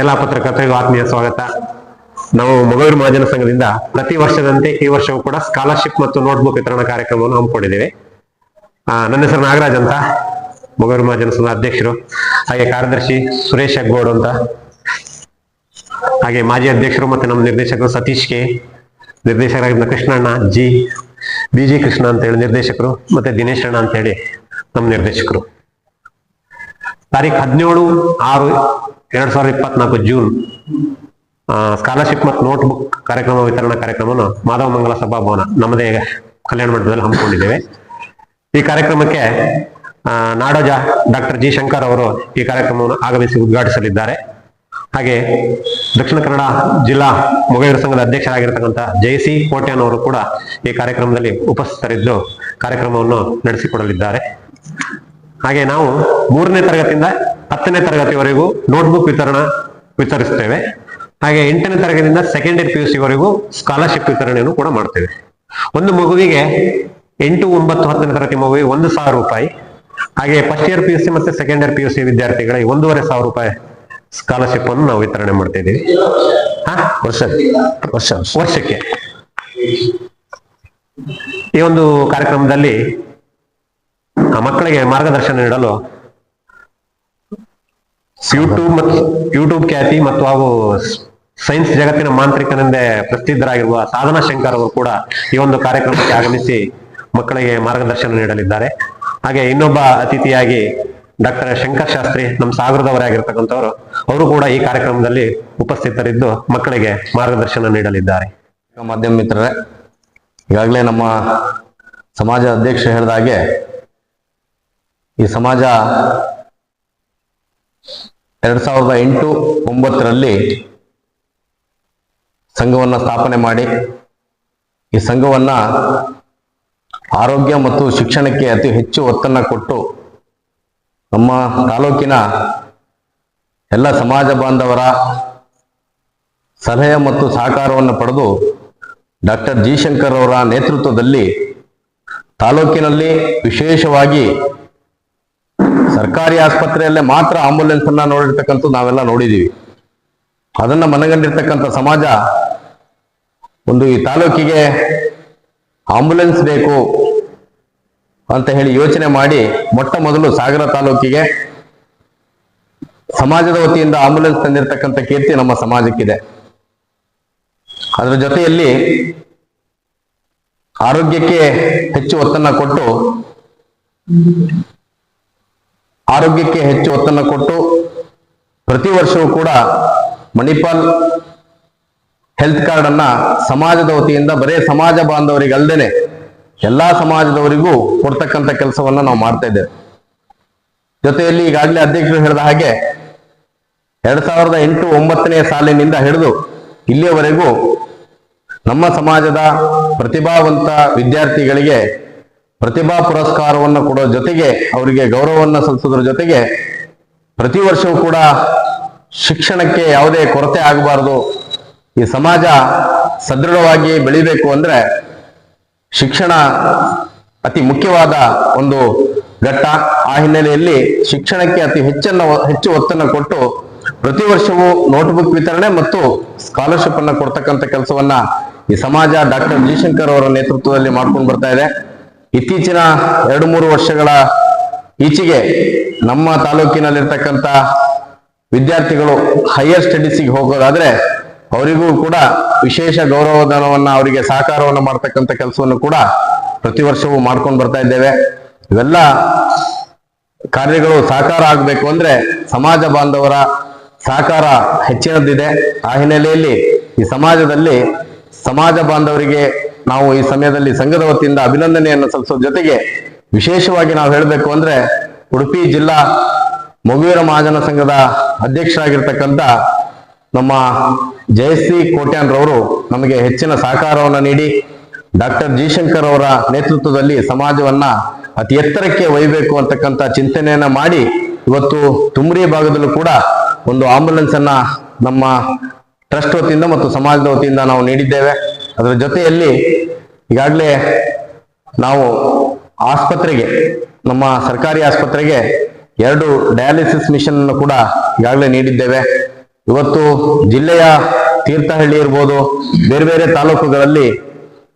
ಎಲ್ಲ ಪತ್ರಕರ್ತರಿಗೂ ಆತ್ಮೀಯ ಸ್ವಾಗತ. ನಾವು ಮಗಳೂರು ಮಹಾಜನ ಸಂಘದಿಂದ ಪ್ರತಿ ವರ್ಷದಂತೆ ಈ ವರ್ಷವೂ ಕೂಡ ಸ್ಕಾಲರ್ಶಿಪ್ ಮತ್ತು ನೋಟ್ಬುಕ್ ವಿತರಣಾ ಕಾರ್ಯಕ್ರಮವನ್ನು ಹಮ್ಮಿಕೊಂಡಿದ್ದೇವೆ ನನ್ನ ಹೆಸರು ನಾಗರಾಜ್ ಅಂತ, ಮಗಳೂರು ಮಹಾಜನ ಸಂಘದ ಅಧ್ಯಕ್ಷರು, ಹಾಗೆ ಕಾರ್ಯದರ್ಶಿ ಸುರೇಶ್ ಅಗ್ಗೋಡ್ ಅಂತ, ಹಾಗೆ ಮಾಜಿ ಅಧ್ಯಕ್ಷರು ಮತ್ತೆ ನಮ್ಮ ನಿರ್ದೇಶಕರು ಸತೀಶ್ ಕೆ, ನಿರ್ದೇಶಕರಾಗಿದ್ದ Krishnanna G B G Krishna ಅಂತ ಹೇಳಿ ನಿರ್ದೇಶಕರು, ಮತ್ತೆ ದಿನೇಶ್ ಅಣ್ಣ ಅಂತ ಹೇಳಿ ನಮ್ಮ ನಿರ್ದೇಶಕರು. ತಾರೀಖ್ ಹದಿನೇಳು ಆರು ಎರಡ್ ಸಾವಿರದ ಇಪ್ಪತ್ನಾಲ್ಕು ಜೂನ್ ಸ್ಕಾಲರ್ಶಿಪ್ ಮತ್ತು ನೋಟ್ಬುಕ್ ಕಾರ್ಯಕ್ರಮ ವಿತರಣಾ ಕಾರ್ಯಕ್ರಮವನ್ನು ಮಾಧವ ಮಂಗಲ ಸಭಾಭವನ ನಮ್ಮದೇ ಕಲ್ಯಾಣ ಮಂಟಪದಲ್ಲಿ ಹಮ್ಮಿಕೊಂಡಿದ್ದೇವೆ. ಈ ಕಾರ್ಯಕ್ರಮಕ್ಕೆ ನಾಡೋಜ ಡಾಕ್ಟರ್ ಜಿ ಶಂಕರ್ ಅವರು ಈ ಕಾರ್ಯಕ್ರಮವನ್ನು ಆಗಮಿಸಿ ಉದ್ಘಾಟಿಸಲಿದ್ದಾರೆ. ಹಾಗೆ ದಕ್ಷಿಣ ಕನ್ನಡ ಜಿಲ್ಲಾ ಮೊಗೈರ ಸಂಘದ ಅಧ್ಯಕ್ಷರಾಗಿರ್ತಕ್ಕಂಥ ಜಯಸಿ ಕೋಟ್ಯಾನ್ ಅವರು ಕೂಡ ಈ ಕಾರ್ಯಕ್ರಮದಲ್ಲಿ ಉಪಸ್ಥಿತರಿದ್ದು ಕಾರ್ಯಕ್ರಮವನ್ನು ನಡೆಸಿಕೊಡಲಿದ್ದಾರೆ. ಹಾಗೆ ನಾವು ಮೂರನೇ ತರಗತಿಯಿಂದ ಹತ್ತನೇ ತರಗತಿವರೆಗೂ ನೋಟ್ಬುಕ್ ವಿತರಣಾ ವಿತರಿಸ್ತೇವೆ. ಹಾಗೆ ಎಂಟನೇ ತರಗತಿಯಿಂದ ಸೆಕೆಂಡ್ ಇಯರ್ ಪಿ ಯು ವರೆಗೂ ಸ್ಕಾಲರ್ಶಿಪ್ ವಿತರಣೆಯನ್ನು ಕೂಡ ಮಾಡ್ತೇವೆ. ಒಂದು ಮಗುವಿಗೆ ಎಂಟು ಒಂಬತ್ತು ಹತ್ತನೇ ತರಗತಿ ಮಗುವಿಗೆ ಒಂದು ಸಾವಿರ ರೂಪಾಯಿ, ಹಾಗೆ ಫಸ್ಟ್ ಇಯರ್ ಪಿ ಸಿ ಮತ್ತೆ ಸೆಕೆಂಡ್ ಇಯರ್ ಪಿ ಸಿ ವಿದ್ಯಾರ್ಥಿಗಳಿಗೆ ಒಂದೂವರೆ ಸಾವಿರ ರೂಪಾಯಿ ಸ್ಕಾಲರ್ಶಿಪ್ ಅನ್ನು ನಾವು ವಿತರಣೆ ಮಾಡ್ತಾ ಇದ್ದೀವಿ. ಹಾ, ವರ್ಷ ವರ್ಷ, ವರ್ಷಕ್ಕೆ. ಈ ಒಂದು ಕಾರ್ಯಕ್ರಮದಲ್ಲಿ ಆ ಮಕ್ಕಳಿಗೆ ಮಾರ್ಗದರ್ಶನ ನೀಡಲು ಯೂಟ್ಯೂಬ್ ಮತ್ತು ಯೂಟ್ಯೂಬ್ ಖ್ಯಾತಿ ಮತ್ತು ಹಾಗೂ ಸೈನ್ಸ್ ಜಗತ್ತಿನ ಮಾಂತ್ರಿಕನೆಂದೇ ಪ್ರಸಿದ್ಧರಾಗಿರುವ ಸಾಧನಾ ಶಂಕರ್ ಅವರು ಕೂಡ ಈ ಒಂದು ಕಾರ್ಯಕ್ರಮಕ್ಕೆ ಆಗಮಿಸಿ ಮಕ್ಕಳಿಗೆ ಮಾರ್ಗದರ್ಶನ ನೀಡಲಿದ್ದಾರೆ. ಹಾಗೆ ಇನ್ನೊಬ್ಬ ಅತಿಥಿಯಾಗಿ ಡಾಕ್ಟರ್ ಶಂಕರ್ ಶಾಸ್ತ್ರಿ ನಮ್ಮ ಸಾಗರದವರೇ ಆಗಿರ್ತಕ್ಕಂಥವ್ರು ಅವರು ಕೂಡ ಈ ಕಾರ್ಯಕ್ರಮದಲ್ಲಿ ಉಪಸ್ಥಿತರಿದ್ದು ಮಕ್ಕಳಿಗೆ ಮಾರ್ಗದರ್ಶನ ನೀಡಲಿದ್ದಾರೆ. ಮಾಧ್ಯಮ ಮಿತ್ರರೇ, ಈಗಾಗಲೇ ನಮ್ಮ ಸಮಾಜ ಅಧ್ಯಕ್ಷ ಹೇಳಿದ ಹಾಗೆ ಈ ಸಮಾಜ ಎರಡ್ ಸಾವಿರದ ಎಂಟು ಒಂಬತ್ತರಲ್ಲಿ ಸಂಘವನ್ನು ಸ್ಥಾಪನೆ ಮಾಡಿ. ಈ ಸಂಘವನ್ನ ಆರೋಗ್ಯ ಮತ್ತು ಶಿಕ್ಷಣಕ್ಕೆ ಅತಿ ಹೆಚ್ಚು ಒತ್ತನ್ನು ಕೊಟ್ಟು ನಮ್ಮ ತಾಲೂಕಿನ ಎಲ್ಲ ಸಮಾಜ ಬಾಂಧವರ ಸಲಹೆ ಮತ್ತು ಸಹಕಾರವನ್ನು ಪಡೆದು ಡಾಕ್ಟರ್ ಜಿ ಶಂಕರ್ ಅವರ ನೇತೃತ್ವದಲ್ಲಿ ತಾಲೂಕಿನಲ್ಲಿ ವಿಶೇಷವಾಗಿ ಸರ್ಕಾರಿ ಆಸ್ಪತ್ರೆಯಲ್ಲೇ ಮಾತ್ರ ಆಂಬುಲೆನ್ಸ್ ಅನ್ನ ನೋಡಿರ್ತಕ್ಕಂಥದ್ದು ನಾವೆಲ್ಲ ನೋಡಿದೀವಿ. ಅದನ್ನ ಮನಗಂಡಿರ್ತಕ್ಕಂಥ ಸಮಾಜ ಒಂದು ಈ ತಾಲೂಕಿಗೆ ಆಂಬುಲೆನ್ಸ್ ಬೇಕು ಅಂತ ಹೇಳಿ ಯೋಚನೆ ಮಾಡಿ ಮೊಟ್ಟ ಮೊದಲು ಸಾಗರ ತಾಲೂಕಿಗೆ ಸಮಾಜದ ವತಿಯಿಂದ ಆಂಬುಲೆನ್ಸ್ ತಂದಿರತಕ್ಕಂಥ ಕೀರ್ತಿ ನಮ್ಮ ಸಮಾಜಕ್ಕಿದೆ. ಅದರ ಜೊತೆಯಲ್ಲಿ ಆರೋಗ್ಯಕ್ಕೆ ಹೆಚ್ಚು ಒತ್ತನ್ನ ಕೊಟ್ಟು ಆರೋಗ್ಯಕ್ಕೆ ಹೆಚ್ಚು ಒತ್ತನ್ನು ಕೊಟ್ಟು ಪ್ರತಿ ವರ್ಷವೂ ಕೂಡ ಮಣಿಪಾಲ್ ಹೆಲ್ತ್ ಕಾರ್ಡ್ ಅನ್ನ ಸಮಾಜದ ವತಿಯಿಂದ ಬರೇ ಸಮಾಜ ಬಾಂಧವರಿಗೆ ಅಲ್ಲದೇನೆ ಎಲ್ಲಾ ಸಮಾಜದವರಿಗೂ ಕೊಡ್ತಕ್ಕಂಥ ಕೆಲಸವನ್ನ ನಾವು ಮಾಡ್ತಾ ಇದ್ದೇವೆ. ಜೊತೆಯಲ್ಲಿ ಈಗಾಗಲೇ ಅಧ್ಯಕ್ಷರು ಹೇಳಿದ ಹಾಗೆ ಎರಡ್ ಸಾವಿರದ ಎಂಟು ಒಂಬತ್ತನೇ ಸಾಲಿನಿಂದ ಹಿಡಿದು ಇಲ್ಲಿಯವರೆಗೂ ನಮ್ಮ ಸಮಾಜದ ಪ್ರತಿಭಾವಂತ ವಿದ್ಯಾರ್ಥಿಗಳಿಗೆ ಪ್ರತಿಭಾ ಪುರಸ್ಕಾರವನ್ನು ಕೊಡೋ ಜೊತೆಗೆ ಅವರಿಗೆ ಗೌರವವನ್ನು ಸಲ್ಲಿಸೋದ್ರ ಜೊತೆಗೆ ಪ್ರತಿ ವರ್ಷವೂ ಕೂಡ ಶಿಕ್ಷಣಕ್ಕೆ ಯಾವುದೇ ಕೊರತೆ ಆಗಬಾರದು. ಈ ಸಮಾಜ ಸದೃಢವಾಗಿ ಬೆಳಿಬೇಕು ಅಂದ್ರೆ ಶಿಕ್ಷಣ ಅತಿ ಮುಖ್ಯವಾದ ಒಂದು ಘಟ್ಟ. ಆ ಹಿನ್ನೆಲೆಯಲ್ಲಿ ಶಿಕ್ಷಣಕ್ಕೆ ಅತಿ ಹೆಚ್ಚನ್ನು ಹೆಚ್ಚು ಒತ್ತನ್ನು ಕೊಟ್ಟು ಪ್ರತಿ ವರ್ಷವೂ ನೋಟ್ಬುಕ್ ವಿತರಣೆ ಮತ್ತು ಸ್ಕಾಲರ್ಶಿಪ್ ಅನ್ನು ಕೊಡ್ತಕ್ಕಂಥ ಕೆಲಸವನ್ನ ಈ ಸಮಾಜ ಡಾಕ್ಟರ್ ಜಯಶಂಕರ್ ಅವರ ನೇತೃತ್ವದಲ್ಲಿ ಮಾಡ್ಕೊಂಡು ಬರ್ತಾ ಇದೆ. ಇತ್ತೀಚಿನ ಎರಡು ಮೂರು ವರ್ಷಗಳ ಈಚೆಗೆ ನಮ್ಮ ತಾಲೂಕಿನಲ್ಲಿರ್ತಕ್ಕಂಥ ವಿದ್ಯಾರ್ಥಿಗಳು ಹೈಯರ್ ಸ್ಟಡೀಸಿಗೆ ಹೋಗೋದಾದ್ರೆ ಅವರಿಗೂ ಕೂಡ ವಿಶೇಷ ಗೌರವಧನವನ್ನ ಅವರಿಗೆ ಸಹಕಾರವನ್ನು ಮಾಡ್ತಕ್ಕಂಥ ಕೆಲಸವನ್ನು ಕೂಡ ಪ್ರತಿ ವರ್ಷವೂ ಮಾಡ್ಕೊಂಡು ಬರ್ತಾ ಇದ್ದೇವೆ. ಇವೆಲ್ಲ ಕಾರ್ಯಗಳು ಸಾಕಾರ ಆಗಬೇಕು ಅಂದ್ರೆ ಸಮಾಜ ಬಾಂಧವರ ಸಹಕಾರ ಹೆಚ್ಚಿನದ್ದಿದೆ. ಆ ಹಿನ್ನೆಲೆಯಲ್ಲಿ ಈ ಸಮಾಜದಲ್ಲಿ ಸಮಾಜ ಬಾಂಧವರಿಗೆ ನಾವು ಈ ಸಮಯದಲ್ಲಿ ಸಂಘದ ವತಿಯಿಂದ ಅಭಿನಂದನೆಯನ್ನು ಸಲ್ಲಿಸೋ ಜೊತೆಗೆ ವಿಶೇಷವಾಗಿ ನಾವು ಹೇಳಬೇಕು ಅಂದ್ರೆ ಉಡುಪಿ ಜಿಲ್ಲಾ ಮಗುವೀರ ಮಹಾಜನ ಸಂಘದ ಅಧ್ಯಕ್ಷರಾಗಿರ್ತಕ್ಕಂಥ ನಮ್ಮ ಜಯಶ್ರೀ ಕೋಟ್ಯಾನ್ರವರು ನಮಗೆ ಹೆಚ್ಚಿನ ಸಹಕಾರವನ್ನು ನೀಡಿ ಡಾಕ್ಟರ್ ಜಯಶಂಕರ್ ಅವರ ನೇತೃತ್ವದಲ್ಲಿ ಸಮಾಜವನ್ನ ಅತಿ ಎತ್ತರಕ್ಕೆ ಒಯ್ಯಬೇಕು ಅಂತಕ್ಕಂಥ ಚಿಂತನೆಯನ್ನ ಮಾಡಿ ಇವತ್ತು ತುಮ್ರಿ ಭಾಗದಲ್ಲೂ ಕೂಡ ಒಂದು ಆಂಬುಲೆನ್ಸ್ ಅನ್ನ ನಮ್ಮ ಟ್ರಸ್ಟ್ ವತಿಯಿಂದ ಮತ್ತು ಸಮಾಜದ ವತಿಯಿಂದ ನಾವು ನೀಡಿದ್ದೇವೆ. ಅದರ ಜೊತೆಯಲ್ಲಿ ಈಗಾಗಲೇ ನಾವು ಆಸ್ಪತ್ರೆಗೆ, ನಮ್ಮ ಸರ್ಕಾರಿ ಆಸ್ಪತ್ರೆಗೆ ಎರಡು ಡಯಾಲಿಸಿಸ್ ಮಿಷನ್ ಅನ್ನು ಕೂಡ ಈಗಾಗಲೇ ನೀಡಿದ್ದೇವೆ. ಇವತ್ತು ಜಿಲ್ಲೆಯ ತೀರ್ಥಹಳ್ಳಿ ಇರ್ಬೋದು, ಬೇರೆ ಬೇರೆ ತಾಲೂಕುಗಳಲ್ಲಿ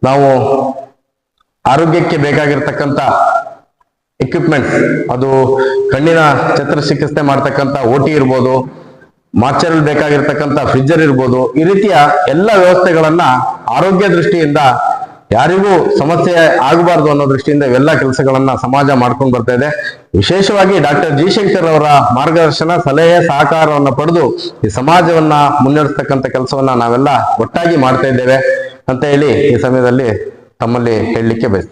ನಾವು ಆರೋಗ್ಯಕ್ಕೆ ಬೇಕಾಗಿರ್ತಕ್ಕಂಥ ಎಕ್ವಿಪ್ಮೆಂಟ್ಸ್ ಅದು ಕಣ್ಣಿನ ಚಿಕಿತ್ಸೆ ಮಾಡ್ತಕ್ಕಂಥ ಓಟಿ ಇರ್ಬೋದು ಮಾರ್ಚರಲ್ಲಿ ಬೇಕಾಗಿರ್ತಕ್ಕಂಥ ಫ್ರಿಜ್ಜರ್ ಇರ್ಬೋದು, ಈ ರೀತಿಯ ಎಲ್ಲ ವ್ಯವಸ್ಥೆಗಳನ್ನ ಆರೋಗ್ಯ ದೃಷ್ಟಿಯಿಂದ ಯಾರಿಗೂ ಸಮಸ್ಯೆ ಆಗಬಾರ್ದು ಅನ್ನೋ ದೃಷ್ಟಿಯಿಂದ ಇವೆಲ್ಲ ಕೆಲಸಗಳನ್ನ ಸಮಾಜ ಮಾಡ್ಕೊಂಡು ಬರ್ತಾ ಇದೆ. ವಿಶೇಷವಾಗಿ ಡಾಕ್ಟರ್ ಜಿ ಶಂಕರ್ ಅವರ ಮಾರ್ಗದರ್ಶನ, ಸಲಹೆ, ಸಹಕಾರವನ್ನು ಪಡೆದು ಈ ಸಮಾಜವನ್ನ ಮುನ್ನಡೆಸ್ತಕ್ಕಂಥ ಕೆಲಸವನ್ನ ನಾವೆಲ್ಲ ಒಟ್ಟಾಗಿ ಮಾಡ್ತಾ ಇದ್ದೇವೆ ಅಂತ ಹೇಳಿ ಈ ಸಮಯದಲ್ಲಿ ತಮ್ಮಲ್ಲಿ ಹೇಳಲಿಕ್ಕೆ ಬಯಸ್ತೇನೆ.